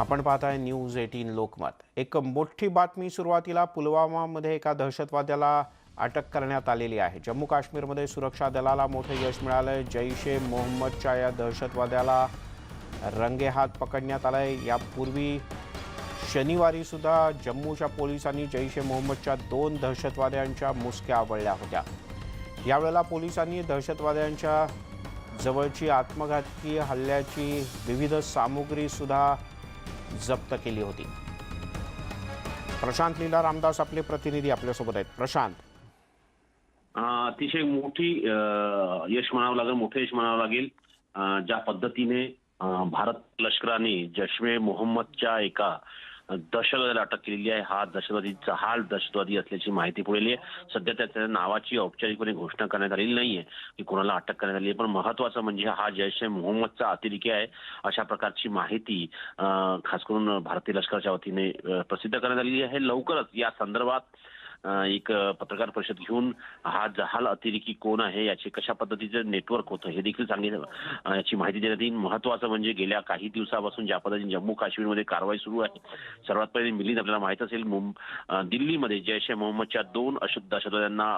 आपण पाहताय news eighteen Lokmat. एक मोठी बातमी सुरुवातीला पुलवामामध्ये एका दहशतवाद्याला अटक करण्यात आलेली आहे. जम्मू काश्मीरमध्ये सुरक्षा दलाला मोठं यश मिळालं जैश ए मोहम्मदच्या या दहशतवाद्याला रंगेहात पकडण्यात आलंय. यापूर्वी शनिवारी सुद्धा जम्मूच्या पोलिसांनी जैश ए मोहम्मदच्या दोन दहशतवाद्यांच्या मुसक्या आवळल्या होत्या. यावेळेला पोलिसांनी दहशतवाद्यांच्या जवळची आत्मघातकी हल्ल्याची विविध सामुग्रीसुद्धा जप्त केली होती. प्रशांत लीला रामदास आपले प्रतिनिधी आपल्यासोबत आहेत. प्रशांत. अं, अतिशय मोठी अं, यश म्हणावं लागेल मोठे यश म्हणावं लागेल. अं, ज्या पद्धतीने अं, भारत लष्कराने जश्मे मोहम्मदच्या एका दहशतवाद्याला अटक केलेली आहे. हा दहशतवादी जहाल दहशतवादी असल्याची माहिती पुढे आहे. सध्या त्याच्या नावाची औपचारिकपणे घोषणा करण्यात आलेली नाहीये की कोणाला अटक करण्यात आली आहे. पण महत्वाचं म्हणजे हा जैश ए मोहम्मदचा अतिरेकी आहे. अशा प्रकारची माहिती खास करून भारतीय लष्कराच्या वतीने प्रसिद्ध करण्यात आलेली आहे. लवकरच या संदर्भात एक पत्रकार परिषद घेऊन हा जहाल अतिरेकी कोण आहे याचे कशा पद्धतीचं नेटवर्क होतं हे देखील सांगितलं याची माहिती देण्यात येईल. महत्वाचं म्हणजे गेल्या काही दिवसापासून ज्या पद्धतीने जम्मू काश्मीरमध्ये कारवाई सुरू आहे सर्वात पहिले मिलिंद आपल्याला माहीत असेल दिल्लीमध्ये जैश ए मोहम्मदच्या दोन अशुद्ध दहशतवाद्यांना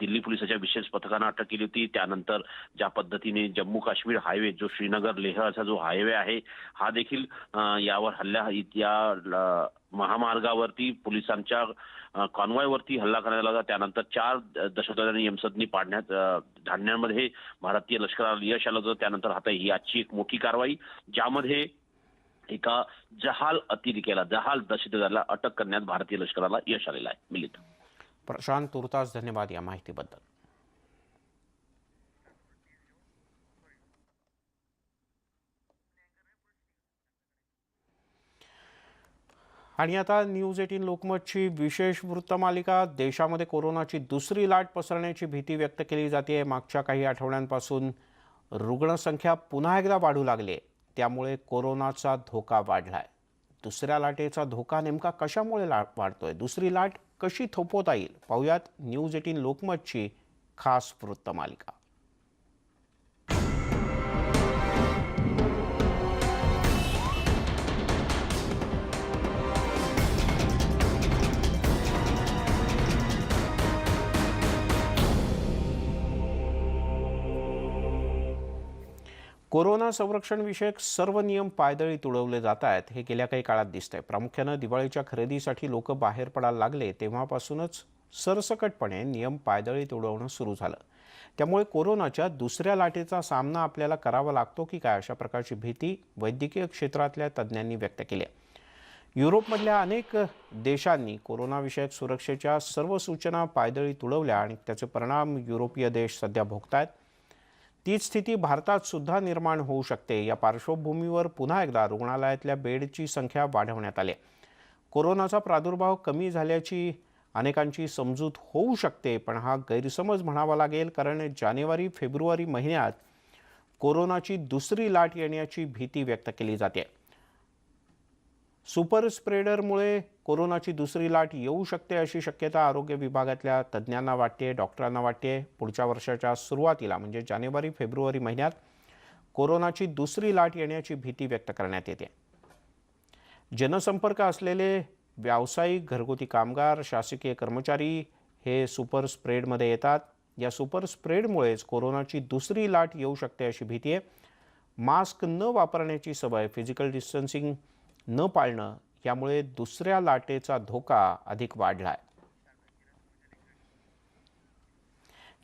दिल्ली पोलिसाच्या विशेष पथकानं अटक केली होती. त्यानंतर ज्या पद्धतीने जम्मू काश्मीर हायवे जो श्रीनगर लेह असा जो हायवे आहे हा देखील यावर हल्ल्या या महामार्गावरती पोलिसांच्या कॉन्वॉयवरती हल्ला करण्यात आला त्यानंतर चार दहशतवाद्यांनी यमसदनी पाडण्यात धाडण्यामध्ये भारतीय लष्कराला यश आलं होतं. त्यानंतर आता ही आजची एक मोठी कारवाई ज्यामध्ये एका जहाल अतिरेक्याला जहाल दहशतवाद्याला अटक करण्यात भारतीय लष्कराला यश आलेलं आहे. मिलित प्रशांत तुर्तास धन्यवाद या माहितीबद्दल. आणि आता न्यूज एटीन लोकमतची विशेष वृत्तमालिका देशामध्ये कोरोनाची दुसरी लाट पसरण्याची भीती व्यक्त केली जाते मागच्या काही आठवड्यांपासून रुग्णसंख्या पुन्हा एकदा वाढू लागली आहे त्यामुळे कोरोनाचा धोका वाढलाय. दुसऱ्या लाटेचा धोका नेमका कशामुळे ला वाढतोय? दुसरी लाट कशी थोपवता येईल? पाहुयात न्यूज एटीन लोकमतची खास वृत्तमालिका. कोरोना संरक्षण विषयक सर्व नियम पायदळी तुडवले जात आहेत हे गेल्या काही काळात दिसतंय. प्रामुख्यानं दिवाळीच्या खरेदीसाठी लोक बाहेर पडायला लागले तेव्हापासूनच सरसकटपणे नियम पायदळी तुडवणं सुरू झालं. त्यामुळे कोरोनाच्या दुसऱ्या लाटेचा सामना आपल्याला करावा लागतो की काय अशा प्रकारची भीती वैद्यकीय क्षेत्रातल्या तज्ज्ञांनी व्यक्त केली आहे. युरोपमधल्या अनेक देशांनी कोरोनाविषयक सुरक्षेच्या सर्व सूचना पायदळी तुडवल्या आणि त्याचे परिणाम युरोपीय देश सध्या भोगतायत. तीच स्थिती भारतात सुद्धा निर्माण होऊ शकते. या पार्श्वभूमीवर पुन्हा एकदा रुग्णालयातल्या बेडची संख्या वाढवण्यात आली कोरोनाचा प्रादुर्भाव कमी झाल्याची अनेकांची समजूत होऊ शकते पण हा गैरसमज म्हणावा लागेल कारण जानेवारी फेब्रुवारी महिन्यात कोरोनाची दुसरी लाट येण्याची भीती व्यक्त केली जाते. सुपर स्प्रेडरमुळे कोरोनाची दुसरी लाट येऊ शकते अशी शक्यता आरोग्य विभागातल्या तज्ज्ञांना वाटते डॉक्टरांना वाटते. पुढच्या वर्षाच्या सुरुवातीला म्हणजे जानेवारी फेब्रुवारी महिन्यात कोरोनाची दुसरी लाट येण्याची भीती व्यक्त करण्यात येते. जनसंपर्क असलेले व्यावसायिक घरगुती कामगार शासकीय कर्मचारी हे सुपर स्प्रेडमध्ये येतात. या सुपर स्प्रेडमुळेच कोरोनाची दुसरी लाट येऊ शकते अशी भीती आहे. मास्क न वापरण्याची सवय फिजिकल डिस्टन्सिंग न पाळणं यामुळे दुसऱ्या लाटेचा धोका अधिक वाढला आहे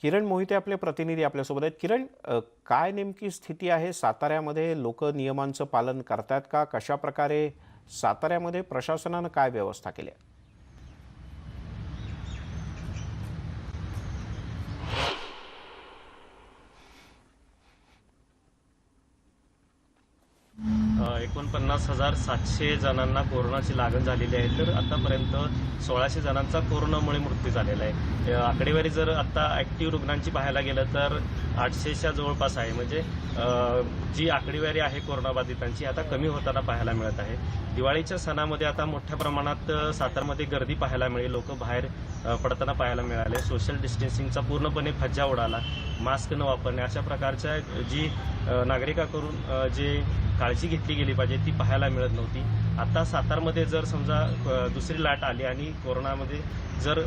किरण मोहिते आपले प्रतिनिधी आपल्यासोबत आहेत. किरण काय नेमकी स्थिती आहे? साताऱ्यामध्ये लोक नियमांचं पालन करतात का? कशा प्रकारे साताऱ्यामध्ये प्रशासनानं काय व्यवस्था केली आहे? एकोणपन्नास एकोणपन्नास हजार सातशे जणांना कोरोनाची लागण झालेली आहे. तर आतापर्यंत सोळाशे जणांचा कोरोनामुळे मृत्यू झालेला आहे. आकडेवारी जर आता ॲक्टिव्ह रुग्णांची पाहायला गेलं तर आठशेच्या जवळपास आहे. म्हणजे जी आकडेवारी आहे कोरोनाबाधितांची आता कमी होताना पाहायला मिळत आहे. दिवाळीच्या सणामध्ये आता मोठ्या प्रमाणात सातारमध्ये गर्दी पाहायला मिळेल. लोक बाहेर पडताना पाहायला मिळाले. सोशल डिस्टन्सिंगचा पूर्णपणे फज्जा उडाला. मास्क न वापरणे. अशा प्रकारच्या जी नागरिकाकडून जे काळजी घेतली गेली पाहिजे ती पाहायला मिळत नव्हती. आता सातारमध्ये जर समजा दुसरी लाट आली आणि कोरोनामध्ये जर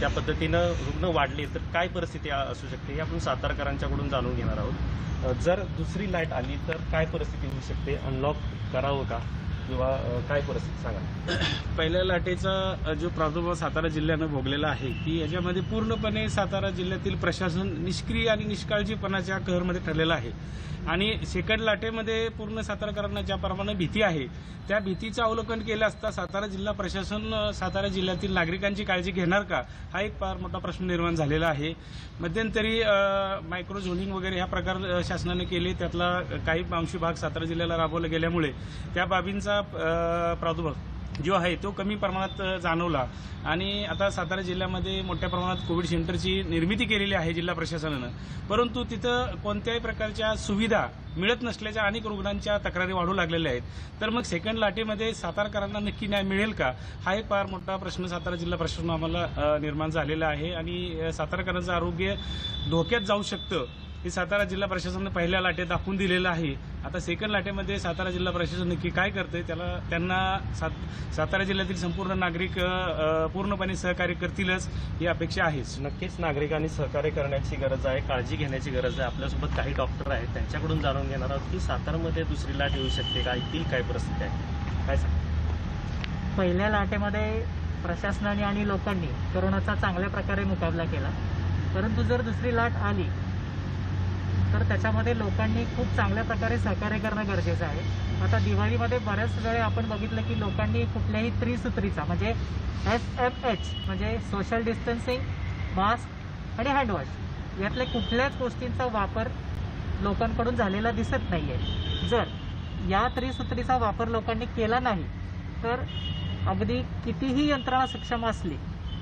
त्या पद्धतीनं रुग्ण वाढले तर काय परिस्थिती असू शकते? हे आपण सातारकरांच्याकडून जाणून घेणार आहोत. जर दुसरी लाट आली तर काय परिस्थिती होऊ शकते? अनलॉक करावं का? किंवा काय परिस्थिती सांगा. पहिल्या लाटेचा जो प्रादुर्भाव सातारा जिल्ह्यानं भोगलेला आहे की याच्यामध्ये पूर्णपणे सातारा जिल्ह्यातील प्रशासन निष्क्रिय आणि निष्काळजीपणाच्या कहरमध्ये ठरलेला आहे. आणि सेकंड लाटेमध्ये पूर्ण साताराकरांना ज्याप्रमाणे भीती आहे त्या भीतीचं अवलोकन केलं असता सातारा जिल्हा प्रशासन सातारा जिल्ह्यातील नागरिकांची काळजी घेणार का हा एक फार मोठा प्रश्न निर्माण झालेला आहे. मध्यंतरी मायक्रो झोनिंग वगैरे ह्या प्रकार शासनाने केले त्यातला काही अंशी भाग सातारा जिल्ह्याला राबवला गेल्यामुळे त्या बाबींचा अ, प्रादुर्भाव जो आहे तो कमी प्रमाणात जाणवला. आणि आता सातारा जिल्ह्यामध्ये मोठ्या प्रमाणात कोविड सेंटरची निर्मिती केलेली आहे जिल्हा प्रशासनानं. परंतु तिथं कोणत्याही प्रकारच्या सुविधा मिळत नसल्याच्या अनेक रुग्णांच्या तक्रारी वाढू लागलेल्या आहेत. तर मग सेकंड लाटेमध्ये सातारकरांना नक्की न्याय मिळेल का? हा एक फार मोठा प्रश्न सातारा जिल्हा प्रशासन आम्हाला निर्माण झालेला आहे. आणि सातारकरांचं आरोग्य धोक्यात जाऊ शकतं हे सातारा जिल्हा प्रशासनानं पहिल्या लाटेत दाखवून दिलेलं आहे. आता सेकंड लाटेमध्ये सातारा जिल्हा प्रशासन नक्की काय करते त्याला त्यांना सात सातारा जिल्ह्यातील संपूर्ण नागरिक पूर्णपणे सहकार्य करतीलच ही अपेक्षा आहेच नक्कीच नागरिकांनी सहकार्य करण्याची गरज आहे काळजी घेण्याची गरज आहे. आपल्यासोबत काही डॉक्टर आहेत त्यांच्याकडून जाणून घेणार आहोत की सातारमध्ये दुसरी लाट येऊ शकते का? येथील काय परिस्थिती आहे? काय सांग पहिल्या लाटेमध्ये प्रशासनाने आणि लोकांनी कोरोनाचा चांगल्या प्रकारे मुकाबला केला. परंतु जर दुसरी लाट आली तर त्याच्यामध्ये लोकांनी खूप चांगल्या प्रकारे सहकार्य करणं गरजेचं आहे. आता दिवाळीमध्ये बऱ्याच वेळा आपण बघितलं की लोकांनी कुठल्याही त्रिसूत्रीचा म्हणजे एस एम एच म्हणजे सोशल डिस्टन्सिंग मास्क आणि हँडवॉश यातल्या कुठल्याच गोष्टींचा वापर लोकांकडून झालेला दिसत नाही आहे जर या त्रिसूत्रीचा वापर लोकांनी केला नाही तर अगदी कितीही यंत्रणा सक्षम असली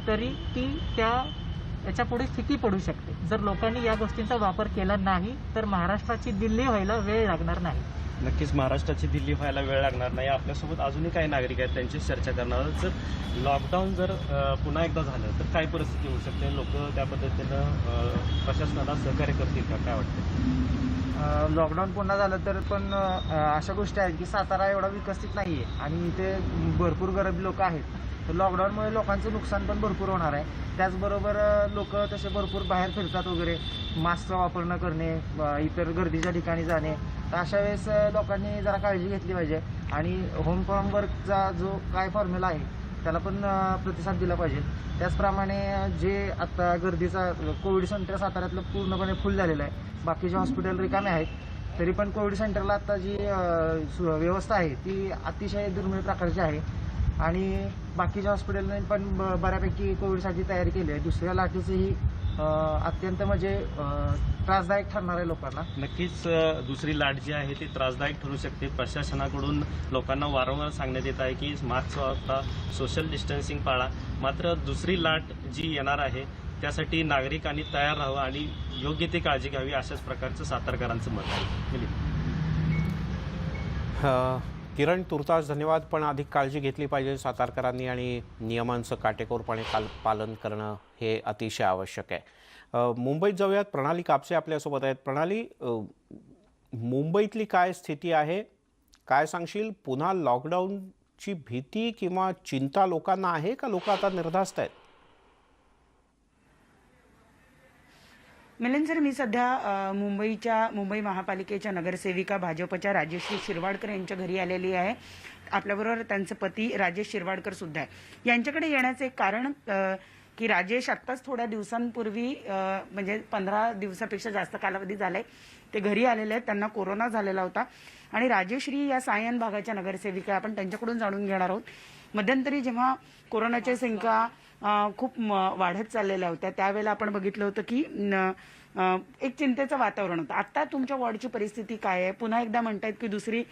तरी ती त्या याच्यापुढे स्थिती पडू शकते. जर लोकांनी या गोष्टींचा वापर केला नाही तर महाराष्ट्राची दिल्ली व्हायला वेळ लागणार नाही. नक्कीच महाराष्ट्राची दिल्ली व्हायला वेळ लागणार नाही. आपल्यासोबत अजूनही काही नागरिक आहेत त्यांची चर्चा करणार. जर लॉकडाऊन जर पुन्हा एकदा झालं तर काय परिस्थिती होऊ शकते? लोक त्या पद्धतीनं प्रशासनाला सहकार्य करतील का? काय वाटतं लॉकडाऊन पुन्हा झालं तर पण अशा गोष्टी आहेत की सातारा एवढा विकसित नाही आहे आणि इथे भरपूर गरीब लोक आहेत. तर लॉकडाऊनमुळे लोकांचं नुकसान पण भरपूर होणार आहे. त्याचबरोबर लोक तसे भरपूर बाहेर फिरतात वगैरे मास्कचा वापर न करणे इतर गर्दीच्या ठिकाणी जाणे. तर अशा वेळेस लोकांनी जरा काळजी घेतली पाहिजे आणि होम फ्रॉम वर्कचा जो काय फॉर्म्युला आहे त्याला पण प्रतिसाद दिला पाहिजे. त्याचप्रमाणे जे आता गर्दीचा कोविड सेंटर साताऱ्यातलं पूर्णपणे फुल झालेलं आहे. बाकीचे हॉस्पिटल रिकामे आहेत तरी पण कोविड सेंटरला आता जी सु- व्यवस्था आहे ती अतिशय दुर्मिळ प्रकारची आहे. आणि बाकीच्या हॉस्पिटलने पण ब- बऱ्यापैकी कोविडसाठी तयारी केली आहे. दुसऱ्या लाटेचंही अत्यंत म्हणजे त्रासदायक ठरणार आहे लोकांना. नक्कीच दुसरी लाट जी आहे ती त्रासदायक ठरू शकते. प्रशासनाकडून लोकांना वारंवार सांगण्यात येत आहे की मास्क वापरा सोशल डिस्टन्सिंग पाळा. मात्र दुसरी लाट जी येणार आहे त्यासाठी नागरिकांनी तयार राहावं आणि योग्य ती काळजी घ्यावी अशाच प्रकारचं सातारकरांचं मत आहे. किरण तुर्तास धन्यवाद. पण अधिक काळजी घेतली पाहिजे सातारकरांनी आणि नियमांचं काटेकोरपणे काल पालन करणं हे अतिशय आवश्यक आहे. मुंबईत जाऊयात. प्रणाली कापसे आपल्यासोबत आहेत. प्रणाली मुंबईतली काय स्थिती आहे? काय सांगशील? पुन्हा लॉकडाऊनची भीती किंवा चिंता लोकांना आहे का? लोक आता निर्धास्त आहेत. मिलन सर मी सध्या मुंबईच्या मुंबई महापालिकेच्या नगरसेविका भाजपच्या राजेश्री शिरवाडकर यांच्या घरी आलेली आहे. आपल्याबरोबर त्यांचे पती राजेश शिरवाडकर सुद्धा आहे. यांच्याकडे येण्याचं एक कारण की राजेश आत्ताच थोड्या दिवसांपूर्वी म्हणजे पंधरा दिवसापेक्षा जास्त कालावधी झालाय. ते घरी आलेले आहेत. त्यांना कोरोना झालेला होता. आणि राजेश्री या सायन भागाच्या नगरसेविका आपण त्यांच्याकडून जाणून घेणार आहोत. मध्यंतरी जेव्हा कोरोनाच्या संख्या खूप म- वाढत चाललेल्या होत्या. त्यावेळेला आपण बघितलं होतं की एक चिंतेचं वातावरण होतं. आता तुमच्या वॉर्डची परिस्थिती काय आहे? पुन्हा एकदा म्हणतायत की दुसरी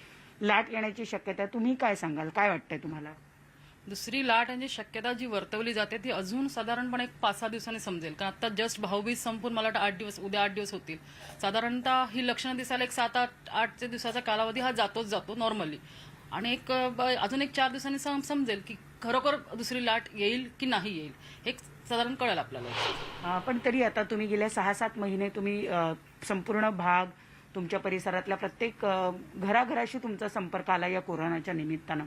लाट येण्याची शक्यता आहे. तुम्ही काय सांगाल? काय वाटतंय तुम्हाला? दुसरी लाट आणि शक्यता जी वर्तवली जाते ती अजून साधारणपणे एक पाच सहा दिवसांनी समजेल. कारण आता जस्ट भाऊबीज संपून मला वाटतं आठ दिवस उद्या आठ दिवस होतील. साधारणतः ही लक्षणं दिसायला एक सात आठ आठ ते दिवसाचा कालावधी हा जातोच जातो नॉर्मली आणि एक ब- अजून एक चार दिवसांनी सम- समजेल की खरोखर दुसरी लाट येईल की नाही येईल हे साधारण कळेल आपल्याला. अ, पण तरी आता तुम्ही गेल्या सहा सात महिने तुम्ही अ, संपूर्ण भाग तुमच्या परिसरातल्या प्रत्येक अ, घराघराशी तुमचा संपर्क आला या कोरोनाच्या निमित्तानं.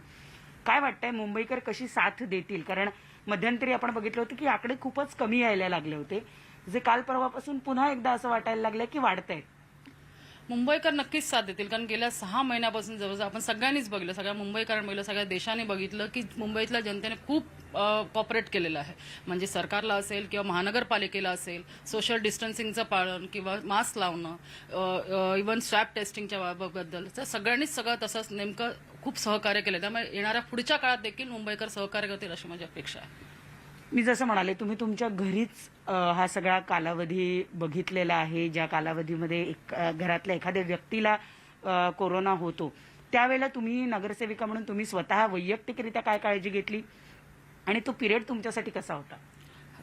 काय वाटतंय मुंबईकर कशी साथ देतील? कारण मध्यंतरी आपण बघितलं होतं की आकडे खूपच कमी यायला लागले होते. जे काल परवापासून पुन्हा एकदा असं वाटायला लागलं की वाढत आहेत मुंबईकर नक्कीच साथ देतील कारण गेल्या सहा महिन्यापासून जवळजवळ आपण सगळ्यांनीच बघितलं सगळ्या मुंबईकरांनी बघितलं सगळ्या देशाने बघितलं की मुंबईतल्या जनतेने खूप कॉपरेट केलेलं आहे. म्हणजे सरकारला असेल किंवा महानगरपालिकेला असेल सोशल डिस्टन्सिंगचं पालन किंवा मास्क लावणं इवन स्वॅप टेस्टिंगच्या बाबतबद्दल तर सगळ्यांनीच सगळं तसंच नेमकं खूप सहकार्य केलं त्यामुळे येणाऱ्या पुढच्या काळात देखील मुंबईकर सहकार्य करतील अशी माझी अपेक्षा आहे. मी जसं म्हणाले तुम्ही तुमच्या घरीच हा सगळा कालावधी बघितलेला आहे ज्या कालावधीमध्ये एक घरातल्या एखाद्या व्यक्तीला कोरोना होतो त्यावेळेला तुम्ही नगरसेविका म्हणून तुम्ही स्वतः वैयक्तिकरित्या काय काळजी घेतली? आणि तो पिरियड तुमच्यासाठी कसा होता?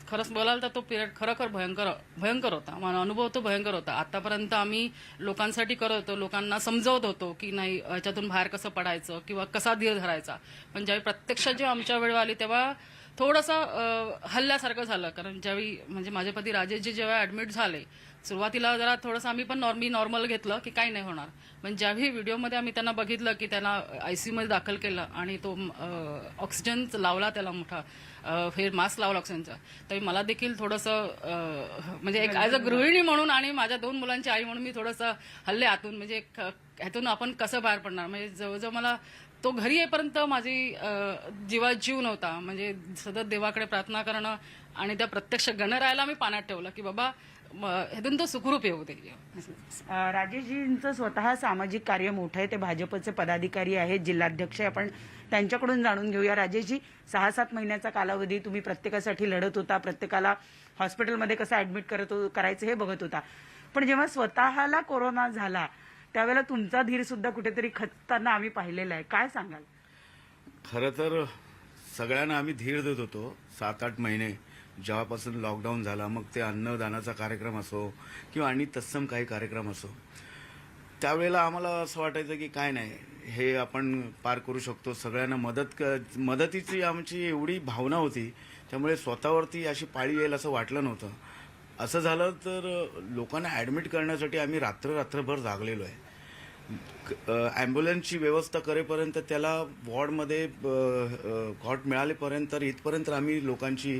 खरंच बोलाल तर तो पिरियड खरोखर भयंकर भयंकर होता. मला अनुभव तो भयंकर होता. आतापर्यंत आम्ही लोकांसाठी करत होतो लोकांना समजवत होतो की नाही याच्यातून बाहेर कसं पडायचं किंवा कसा धीर धरायचा. पण ज्यावेळी प्रत्यक्षात जेव्हा आमच्या वेळ आली तेव्हा थोडंसं हल्ल्यासारखं झालं. कारण ज्यावेळी म्हणजे माझे पती राजेशजी जेव्हा ऍडमिट झाले सुरुवातीला जरा थोडंसं आम्ही पण नॉर्मी नॉर्मल घेतलं की काही नाही होणार. पण ज्यावेळी व्हिडिओमध्ये आम्ही त्यांना बघितलं की त्यांना आय सीमध्ये दाखल केलं आणि तो ऑक्सिजन लावला त्याला मोठा फेर मास्क लावला ऑक्सिजनचा तर मला देखील थोडंसं म्हणजे एक ॲज अ गृहिणी म्हणून आणि माझ्या दोन मुलांची आई म्हणून मी थोडंसं हल्ले आतून म्हणजे ह्यातून आपण कसं बाहेर पडणार? म्हणजे जवळजवळ मला तो घरी येईपर्यंत माझी अं, जीवात जीव नव्हता. म्हणजे सतत देवाकडे प्रार्थना करणं आणि त्या प्रत्यक्ष गणरायाला मी पाण्यात ठेवलं की बाबा म- ह्यातून तो सुखरूप येऊ दे. राजेशजींचं स्वतः सामाजिक कार्य मोठं आहे. ते भाजपचे पदाधिकारी आहेत जिल्हाध्यक्ष आपण त्यांच्याकडून जाणून घेऊया. राजेशजी सहा सात महिन्याचा कालावधी तुम्ही प्रत्येकासाठी लढत होता. प्रत्येकाला हॉस्पिटलमध्ये कसं ऍडमिट करत हो- करायचं हे बघत होता. पण जेव्हा स्वतःला कोरोना झाला त्यावेळेला तुमचा धीर सुद्धा कुठेतरी खचताना आम्ही पाहिलेला आहे. काय सांगाल? खरं तर सगळ्यांना आम्ही धीर देत होतो. सात आठ महिने जेव्हापासून लॉकडाऊन झाला मग ते अन्नदानाचा कार्यक्रम असो किंवा आणि तत्सम काही कार्यक्रम असो त्यावेळेला आम्हाला असं वाटायचं की काय नाही हे आपण पार करू शकतो. सगळ्यांना मदत क मदतीची आमची एवढी भावना होती त्यामुळे स्वतःवरती अशी पाळी येईल असं वाटलं नव्हतं. असं झालं तर लोकांना ॲडमिट करण्यासाठी आम्ही रात्र रात्रभर जागलेलो आहे. ॲम्ब्युलन्सची व्यवस्था करेपर्यंत त्याला वॉर्डमध्ये कॉट मिळालेपर्यंत तर इथपर्यंत आम्ही लोकांची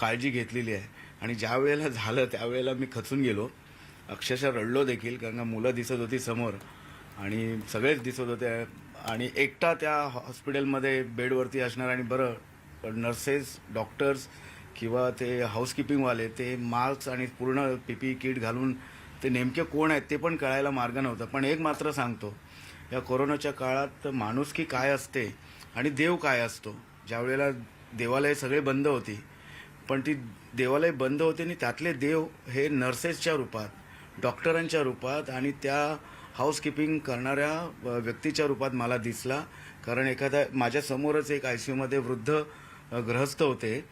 काळजी घेतलेली आहे. आणि ज्या वेळेला झालं त्यावेळेला मी खचून गेलो. अक्षरशः रडलो देखील कारण का मुलं दिसत होती समोर. आणि सगळेच दिसत होते. आणि एकटा त्या हॉस्पिटलमध्ये बेडवरती असणार आणि बरं नर्सेस डॉक्टर्स किंवा ते हाऊसकीपिंगवाले ते मास्क आणि पूर्ण पीपी किट घालून ते नेमके कोण आहेत ते पण कळायला मार्ग नव्हता. पण एक मात्र सांगतो या कोरोनाच्या काळात माणुसकी काय असते आणि देव काय असतो? ज्या वेळेला देवालय सगळे बंद होती पण ती देवालय बंद होते आणि त्यातले देव हे नर्सेसच्या रूपात डॉक्टरांच्या रूपात आणि त्या हाऊसकीपिंग करणाऱ्या व्यक्तीच्या रूपात मला दिसला. कारण एखाद्या माझ्यासमोरच एक आय सी यूमध्ये वृद्ध ग्रहस्थ गृहस्थ होते.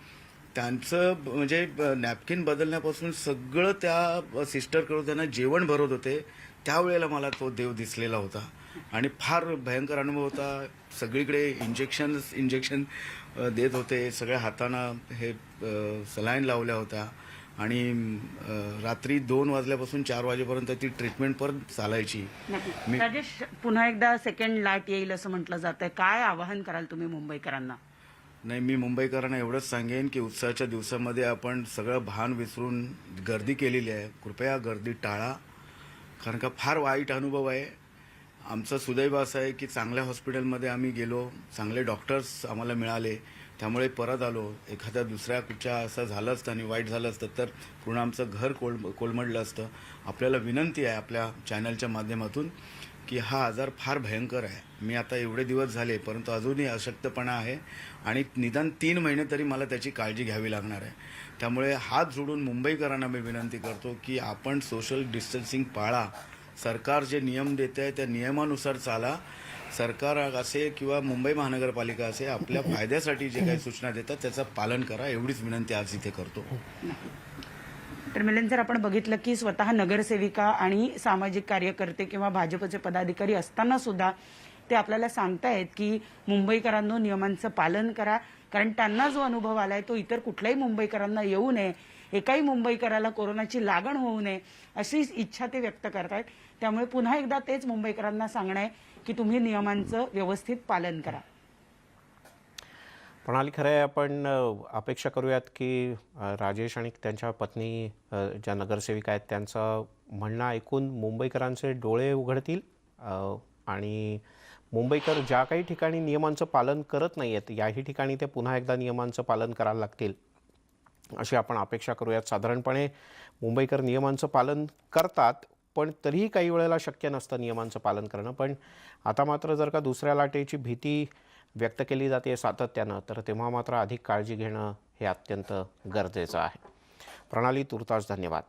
त्यांचं म्हणजे नॅपकिन बदलण्यापासून सगळं त्या सिस्टरकडून त्यांना जेवण भरत होते. त्यावेळेला मला तो देव दिसलेला होता. आणि फार भयंकर अनुभव होता. सगळीकडे इंजेक्शन इंजेक्शन देत होते. सगळ्या हाताना हे सलाईन लावल्या होत्या. आणि रात्री दोन वाजल्यापासून चार वाजेपर्यंत ती ट्रीटमेंट परत चालायची. राजेश पुन्हा एकदा सेकंड लाट येईल असं म्हटलं जात आहे काय आवाहन कराल तुम्ही मुंबईकरांना? नाही मी मुंबईकरांना एवढंच सांगेन की उत्सवाच्या दिवसामध्ये आपण सगळं भान विसरून गर्दी केलेली आहे. कृपया गर्दी टाळा. कारण का फार वाईट अनुभव आहे. आमचं सुदैव असं आहे की चांगल्या हॉस्पिटलमध्ये आम्ही गेलो. चांगले डॉक्टर्स आम्हाला मिळाले. त्यामुळे परत आलो. एखाद्या दुसऱ्या कुठच्या असं झालं असतं आणि वाईट झालं असतं तर पूर्ण आमचं घर कोल कोलमडलं असतं. आपल्याला विनंती आहे आपल्या चॅनलच्या माध्यमातून. की हा आजार फार भयंकर आहे. मी आता एवढे दिवस झाले परंतु अजूनही अशक्तपणा आहे आणि निदान तीन महिने तरी मला त्याची काळजी घ्यावी लागणार आहे. त्यामुळे हात जोडून मुंबईकरांना मी विनंती करतो की आपण सोशल डिस्टन्सिंग पाळा. सरकार जे नियम देते आहे त्या नियमानुसार चाला. सरकार असे किंवा मुंबई महानगरपालिका असे आपल्या फायद्यासाठी जे काही सूचना देतात त्याचं पालन करा. एवढीच विनंती आज इथे करतो. तर मिलन जर आपण बघितलं की स्वतः नगरसेविका आणि सामाजिक कार्यकर्ते किंवा भाजपचे पदाधिकारी असताना सुद्धा ते आपल्याला सांगतायत की मुंबईकरांनो नियमांचं पालन करा. कारण त्यांना जो अनुभव आलाय तो इतर कुठल्याही मुंबईकरांना येऊ नये. एकाही मुंबईकराला कोरोनाची लागण होऊ नये अशी इच्छा ते व्यक्त करतायत. त्यामुळे पुन्हा एकदा तेच मुंबईकरांना सांगणं आहे की तुम्ही नियमांचं व्यवस्थित पालन करा. प्रणाली खरं आहे आपण अपेक्षा करूयात की राजेश आणि त्यांच्या पत्नी ज्या नगरसेविका आहेत त्यांचं म्हणणं ऐकून मुंबईकरांचे डोळे उघडतील आणि मुंबईकर ज्या काही ठिकाणी नियमांचं पालन करत नाही आहेत याही ठिकाणी ते पुन्हा एकदा नियमांचं पालन करायला लागतील अशी आपण अपेक्षा करूयात. साधारणपणे मुंबईकर नियमांचं पालन करतात पण तरीही काही वेळेला शक्य नसतं नियमांचं पालन करणं. पण आता मात्र जर का दुसऱ्या लाटेची भीती व्यक्त केली जाते सातत्यानं तर तेव्हा मात्र अधिक काळजी घेणं हे अत्यंत गरजेचं आहे. प्रणाली तुर्तास धन्यवाद.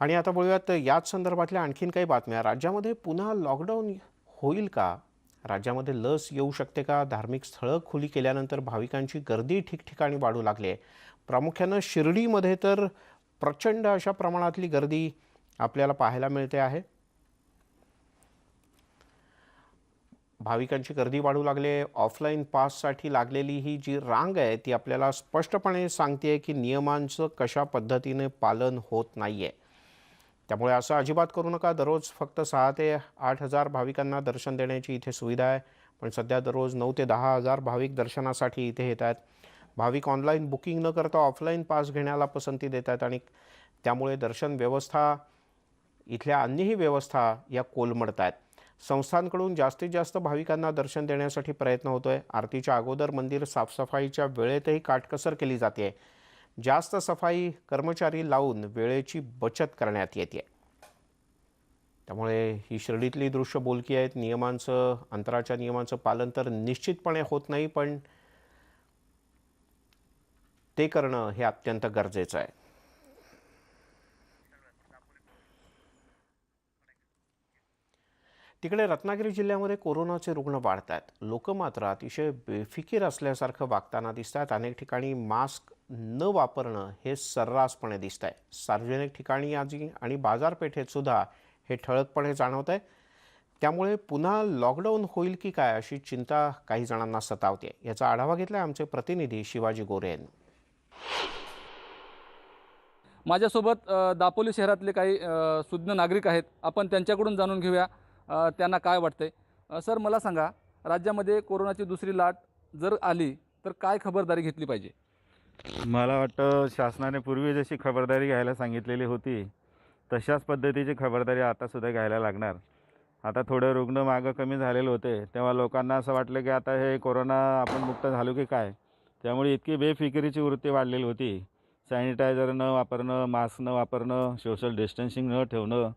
आणि आता बोलूयात याच संदर्भातल्या आणखीन काही बातम्या. राज्यामध्ये पुन्हा लॉकडाऊन होईल का? राज्यामध्ये लस येऊ शकते का? धार्मिक स्थळं खुली केल्यानंतर भाविकांची गर्दी ठिकठिकाणी वाढू लागली आहे. प्रामुख्यानं शिर्डीमध्ये तर प्रचंड अशा प्रमाणातली गर्दी आपल्याला पाहायला मिळते आहे. भाविकांची गर्दी वाढू लागली आहे. ऑफलाईन पाससाठी लागलेली ही जी रांग आहे ती आपल्याला स्पष्टपणे सांगते की नियमांचं कशा पद्धतीने पालन होत नाही आहे त्यामुळे असं अजिबात करू नका. दररोज फक्त सहा ते आठ हजार भाविकांना दर्शन देण्याची इथे सुविधा आहे. पण सध्या दररोज नऊ ते दहा हजार भाविक दर्शनासाठी इथे येत आहेत. भाविक ऑनलाईन बुकिंग न करता ऑफलाईन पास घेण्याला पसंती देत आहेत आणि त्यामुळे दर्शन व्यवस्था इथल्या अन्यही व्यवस्था या कोलमडत आहेत संस्थांकडून जास्तीत जास्त भाविकांना दर्शन देण्यासाठी प्रयत्न होतो आहे आरतीच्या अगोदर मंदिर साफसफाईच्या वेळेतही काटकसर केली जाते. जास्त सफाई कर्मचारी लावून वेळेची बचत करण्यात येते. त्यामुळे ही शिर्डीतली दृश्य बोलकी आहेत. नियमांचं अंतराच्या नियमांचं पालन तर निश्चितपणे होत नाही पण ते करणं हे अत्यंत गरजेचं आहे. तिकडे रत्नागिरी जिल्ह्यामध्ये कोरोनाचे रुग्ण वाढत आहेत लोक मात्र अतिशय बेफिकीर असल्यासारखं वागताना दिसत आहेत अनेक ठिकाणी मास्क न वापरणं हे सर्रासपणे दिसत आहे सार्वजनिक ठिकाणी आजी आणि बाजारपेठेत सुद्धा हे ठळकपणे जाणवत आहे त्यामुळे पुन्हा लॉकडाऊन होईल की काय अशी चिंता काही जणांना सतावते याचा आढावा घेतला आमचे प्रतिनिधी शिवाजी गोरे यांनी. माझ्यासोबत दापोली शहरातले काही सुज्ञ नागरिक आहेत. आपण त्यांच्याकडून जाणून घेऊया. त्यांना काय वाटतंय? आहे सर मला सांगा राज्यामध्ये कोरोनाची दुसरी लाट जर आली तर काय खबरदारी घेतली पाहिजे? मला वाटतं शासनाने पूर्वी जशी खबरदारी घ्यायला सांगितलेली होती तशाच पद्धतीची खबरदारी आतासुद्धा घ्यायला लागणार. आता थोडे रुग्ण मागं कमी झालेले होते तेव्हा लोकांना असं वाटलं की आता हे कोरोना आपण मुक्त झालो की काय? त्यामुळे इतकी बेफिकिरीची वृत्ती वाढलेली होती. सॅनिटायझर न वापरणं मास्क न वापरणं सोशल डिस्टन्सिंग न ठेवणं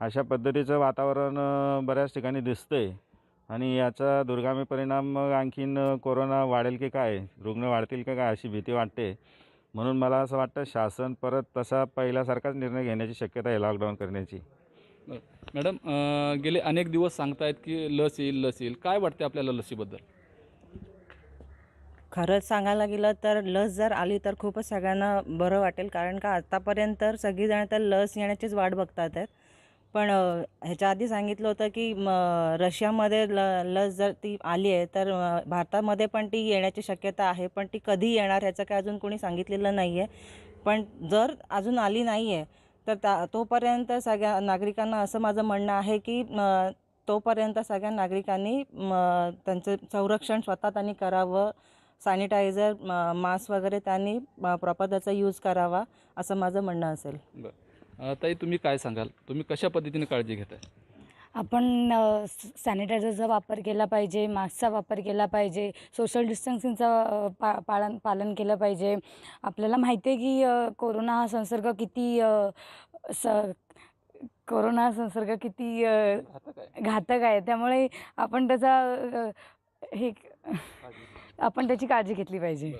अशा पद्धतीचं वातावरण बऱ्याच ठिकाणी दिसतंय. आणि याचा दुर्गामी परिणाम मग आणखीन कोरोना वाढेल की काय? रुग्ण वाढतील का काय अशी भीती वाटते. म्हणून मला असं वाटतं शासन परत तसा पहिल्यासारखाच निर्णय घेण्याची शक्यता आहे लॉकडाऊन करण्याची. मॅडम गेले अनेक दिवस सांगतायत की लस येईल लस येईल. काय वाटते आपल्याला लसीबद्दल? खरंच सांगायला गेलं तर लस जर आली तर खूपच सगळ्यांना बरं वाटेल. कारण का आतापर्यंत तर सगळीजण तर लस येण्याचीच वाट बघतात आहेत पण ह्याच्या आधी सांगितलं होतं की म, रशियामध्ये ल लस जर ती आली आहे तर भारतामध्ये पण ती येण्याची शक्यता आहे पण ती कधी येणार ह्याचं काय अजून कोणी सांगितलेलं नाही आहे. पण जर अजून आली नाही आहे तर त्या तोपर्यंत सगळ्या नागरिकांना असं माझं म्हणणं आहे की तोपर्यंत सगळ्या नागरिकांनी म, त्यांचं संरक्षण स्वतः त्यांनी करावं सॅनिटायझर मास्क वगैरे त्यांनी प्रॉपर त्याचा यूज करावा असं माझं म्हणणं असेल. अ, ताई तुम्ही काय सांगाल? तुम्ही कशा पद्धतीने काळजी घेताय? आपण अ, स- सॅनिटायझरचा वापर केला पाहिजे मास्कचा वापर केला पाहिजे सोशल डिस्टन्सिंगचा अ, पा पालन पालन केलं पाहिजे. आपल्याला माहिती आहे की अ, कोरोना हा संसर्ग किती अ, स कोरोना हा संसर्ग किती अ, घातक आहे. घातक आहे. त्यामुळे आपण त्याचा अ, हे आपण त्याची काळजी घेतली पाहिजे.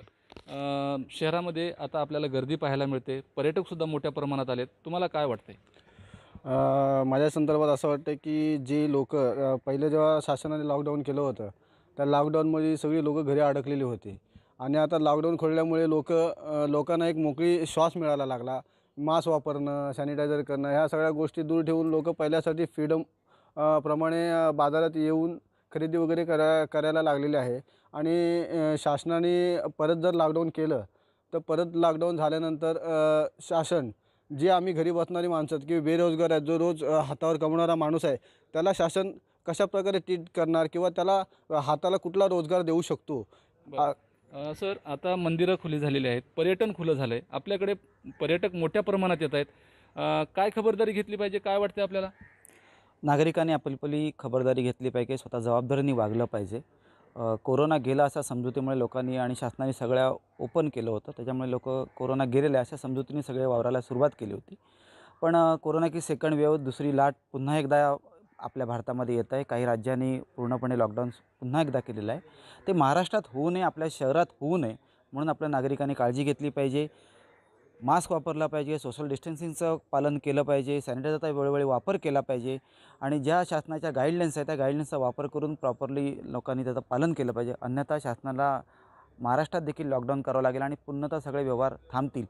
शहरामध्ये आता आपल्याला गर्दी पाहायला मिळते. पर्यटकसुद्धा मोठ्या प्रमाणात आलेत. तुम्हाला काय वाटते माझ्या संदर्भात असं वाटतं की जी लोक पहिले जेव्हा शासनाने लॉकडाऊन केलं होतं त्या लॉकडाऊनमध्ये सगळी लोकं घरी अडकलेली होती. आणि आता लॉकडाऊन खोलल्यामुळे लोक लोकांना एक मोकळी श्वास मिळायला लागला. मास्क वापरणं सॅनिटायझर करणं ह्या सगळ्या गोष्टी दूर ठेवून लोक पहिल्यासाठी फ्रीडम प्रमाणे बाजारात येऊन खरेदी वगैरे करा करायला लागलेले आहे. आणि शासनाने परत जर लॉकडाऊन केलं तर परत लॉकडाऊन झाल्यानंतर शासन जे आम्ही घरी बसणारी माणसं आहेत किंवा बेरोजगार आहेत जो रोज हातावर कमवणारा माणूस आहे त्याला शासन कशा प्रकारे ट्रीट करणार किंवा त्याला हाताला कुठला रोजगार देऊ शकतो? आ- सर आता मंदिरं खुली झालेली आहेत पर्यटन खुलं झालं आहे आपल्याकडे पर्यटक मोठ्या प्रमाणात येत आहेत. काय खबरदारी घेतली पाहिजे काय वाटते आपल्याला? नागरिकांनी आपली खबरदारी घेतली पाहिजे स्वतः जबाबदारीने वागलं पाहिजे. कोरोना गेला असा समजुतीमुळे लोकांनी आणि शासनाने सगळ्या ओपन केलं होतं. त्याच्यामुळे लोक कोरोना गेलेले अशा समजुतीने सगळे वावरायला सुरुवात केली होती. पण कोरोनाची कोरोना की सेकंड वेव दुसरी लाट पुन्हा एकदा आपल्या भारतामध्ये येत आहे. काही राज्यांनी पूर्णपणे लॉकडाऊन पुन्हा एकदा केलेलं आहे. ते महाराष्ट्रात होऊ नये आपल्या शहरात होऊ नये म्हणून आपल्या नागरिकांनी काळजी घेतली पाहिजे. मास्क वापरला पाहिजे सोशल डिस्टन्सिंगचं पालन केलं पाहिजे सॅनिटायझरचा वेळोवेळी वापर केला पाहिजे आणि ज्या शासनाच्या गाईडलाईन्स आहेत त्या गाईडलाईन्सचा वापर करून प्रॉपरली लोकांनी त्याचं पालन केलं पाहिजे. अन्यथा शासनाला महाराष्ट्रात देखील लॉकडाऊन करावं लागेल आणि पुन्हा सगळे व्यवहार थांबतील.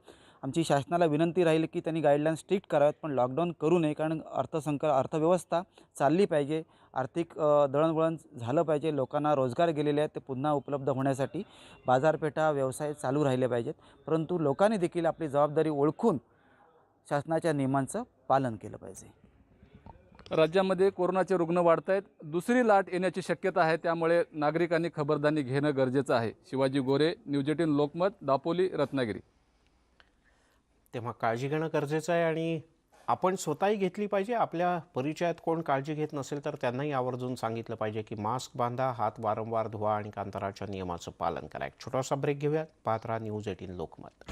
आमची शासनाला विनंती राहील की त्यांनी गाईडलाईन स्ट्रिक्ट कराव्यात पण लॉकडाऊन करू नये कारण अर्थसंकल अर्थव्यवस्था चालली पाहिजे. आर्थिक दळणवळण झालं पाहिजे. लोकांना रोजगार गेलेले आहेत ते पुन्हा उपलब्ध होण्यासाठी बाजारपेठा व्यवसाय चालू राहिले पाहिजेत. परंतु लोकांनी देखील आपली जबाबदारी ओळखून शासनाच्या नियमांचं पालन केलं पाहिजे. राज्यामध्ये कोरोनाचे रुग्ण वाढत आहेत. दुसरी लाट येण्याची शक्यता आहे. त्यामुळे नागरिकांनी खबरदारी घेणं गरजेचं आहे. Shivaji Gore news eighteen Lokmat Dapoli Ratnagiri. तेव्हा काळजी घेणं गरजेचं आहे आणि आपण स्वतःही घेतली पाहिजे. आपल्या परिचयात कोण काळजी घेत नसेल तर त्यांनाही आवर्जून सांगितलं पाहिजे की मास्क बांधा हात वारंवार धुवा आणि अंतराच्या नियमाचं पालन करा. एक छोटासा ब्रेक घेऊयात. Patra news eighteen Lokmat.